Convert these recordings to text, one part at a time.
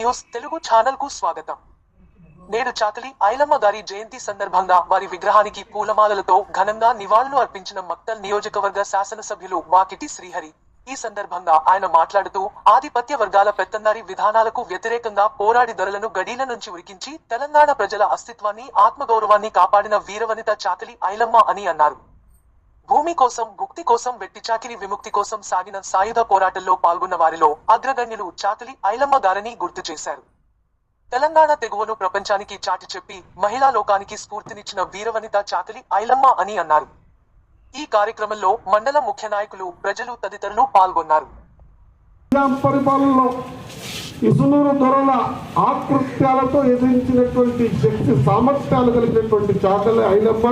News Telugu ఛానల్కు స్వాగతం. నేడు చాకలి ఐలమ్మ గారి జయంతి సందర్భంగా వారి విగ్రహానికి పూలమాలలతో ఘనంగా నివాళులు అర్పించిన మక్తల్ నియోజకవర్గ శాసనసభ్యులు వాకిటి శ్రీహరి. ఈ సందర్భంగా ఆయన మాట్లాడుతూ ఆధిపత్య వర్గాల పెత్తందారి విధానాలకు వ్యతిరేకంగా పోరాడి ధరలను గడీల నుంచి ఉరికించి తెలంగాణ ప్రజల అస్తిత్వాన్ని ఆత్మగౌరవాన్ని కాపాడిన వీరవనిత చాకలి ఐలమ్మ అని అన్నారు. భూమి కోసం భుక్తి కోసం వెట్టి చాకిరి విముక్తి కోసం సాగిన సాయుధ పోరాటంలో పాల్గొన్న వారిలో అగ్రగణ్యులు చాతలి ఐలమ్మ గారని గుర్తు చేశారు. తెలంగాణ తెగువను ప్రపంచానికి చాటి చెప్పి మహిళా లోకానికి స్ఫూర్తినిచ్చిన వీరవనిత చాతలి ఐలమ్మ అని అన్నారు. ఈ కార్యక్రమంలో మండల ముఖ్య నాయకులు ప్రజలు తదితరులు పాల్గొన్నారు. పరిపాలనలో ఇసునూరు దొరల ఆకృత్యాలతో ఎదిరించినటువంటి శక్తి సామర్థ్యాలు కలిగినటువంటి చాకలి ఐలమ్మ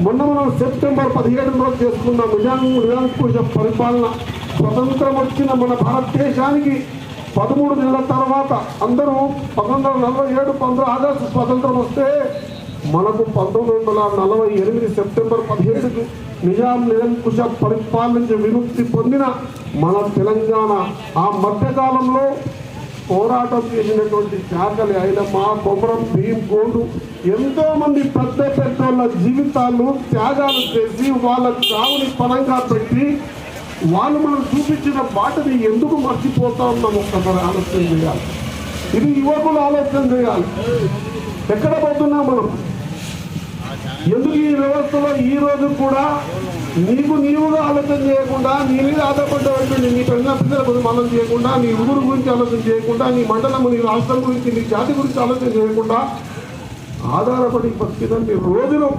మొన్న మనం సెప్టెంబర్ పదిహేడు రోజు చేసుకున్న నిజాం నిరంకుశ పరిపాలన. స్వతంత్రం వచ్చిన మన భారతదేశానికి పదమూడు నెలల తర్వాత అందరూ పంతొమ్మిది వందల నలభై ఏడు పంతొమ్మిది ఆగస్టు స్వతంత్రం వస్తే మనకు పంతొమ్మిది వందల నలభై ఎనిమిది సెప్టెంబర్ పదిహేడుకి నిజాం నిరంకుశ పరిపాలించి విముక్తి పొందిన మన తెలంగాణ. ఆ మధ్యకాలంలో పోరాటం చేసినటువంటి శాఖలి ఐలమ్మ కొమరం భీం గోండు ఎంతోమంది పెద్ద పెద్ద వాళ్ళ జీవితాలు త్యాగాలు చేసి వాళ్ళ చావుని పరంగా పెట్టి వాళ్ళు మనం చూపించిన మాటని ఎందుకు మర్చిపోతా ఉన్నాం ఒక్కసారి ఆలోచన చేయాలి. ఇది యువకులు ఆలోచన చేయాలి. ఎక్కడ పోతున్నాం మనం? ఎందుకు ఈ వ్యవస్థలో ఈ రోజు కూడా నీకు నీవుగా ఆలోచన చేయకుండా నీ మీద ఆధారపడ్డటువంటి నీ పెళ్ళ పిల్లల గురించి ఆలోచన చేయకుండా నీ ఊరు గురించి ఆలోచన చేయకుండా నీ మండలం నీ రాష్ట్రం గురించి నీ జాతి గురించి ఆలోచన చేయకుండా ఆధారపడి బతికిదండి రోజును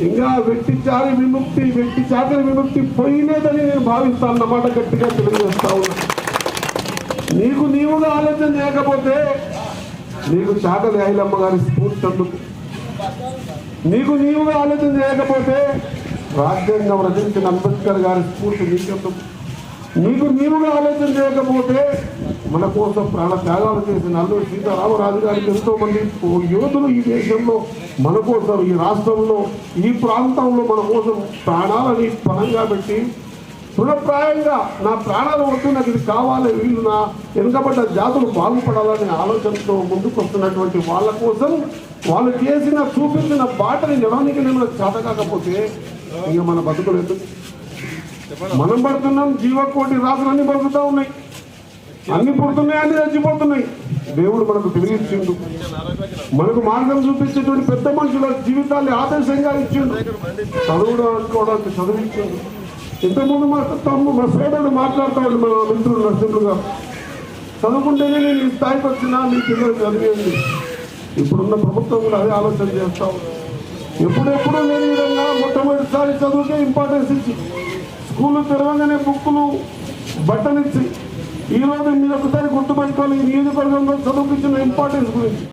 ఇంకా వెట్టి చారి విముక్తి వెట్టి చాకరి విముక్తి పోయినదని నేను భావిస్తాను. అన్నమాట గట్టిగా తెలియజేస్తా ఉన్నా. నీకు నీవుగా ఆలోచన చేయకపోతే నీకు చాకలి ఐలమ్మ గారి స్ఫూర్తి అందుకు. నీకు నీవుగా ఆలోచన చేయకపోతే రాజ్యాంగం రచించిన అంబేద్కర్ గారి స్ఫూర్తి నీకెందుకు? నీకు నీవుగా ఆలోచన చేయకపోతే మన కోసం ప్రాణ త్యాగాలు చేసిన అల్లూరి సీతారామరాజు గారికి ఎంతో మంది యువతులు ఈ దేశంలో మన కోసం ఈ రాష్ట్రంలో ఈ ప్రాంతంలో మన కోసం ప్రాణాలని పణంగా పెట్టి తృణప్రాయంగా నా ప్రాణాలు వద్దు నాకు ఇది కావాలి వీళ్ళు నా వెనుకబడ్డ జాతులు బాగుపడాలనే ఆలోచనతో ముందుకు వస్తున్నటువంటి వాళ్ళ కోసం వాళ్ళు చేసిన చూపించిన బాటని నిలవనికి నేను చేతకాకపోతే ఇక మన బతుకులు ఎందుకు? మనం పడుతున్నాం జీవకోటి రాసులన్నీ అన్ని ఉన్నాయి. అన్ని పుడుతున్నాయి అన్ని చచ్చిపోతున్నాయి దేవుడు మనకు తెలియచ్చిండు. మనకు మార్గం చూపించేటువంటి పెద్ద మనుషుల జీవితాన్ని ఆదర్శంగా ఇచ్చిండు. చదువుడు అనుకోవడానికి చదివించాడు. ఇంతకుముందు మా తమ్ము మా సోదరుడు మాట్లాడతాడు మన మిత్రుడు నరసింహులు చదువుకుంటేనే నేను ఈ స్థాయికి వచ్చినా మీ పిల్లలు చదివేయండి. ఇప్పుడున్న ప్రభుత్వం కూడా అదే ఆలోచన చేస్తాం ఎప్పుడెప్పుడు లేని విధంగా మొట్టమొదటిసారి చదువుకే ఇంపార్టెన్స్ ఇచ్చి స్కూల్ తెరవగానే బుక్కులు బట్టనిచ్చి ఈ రోజు మీరు ఒకసారి గుర్తుపెట్టుకోవాలి ఈ నియోజకవర్గంలో చదువుకిచ్చిన ఇంపార్టెన్స్ గురించి.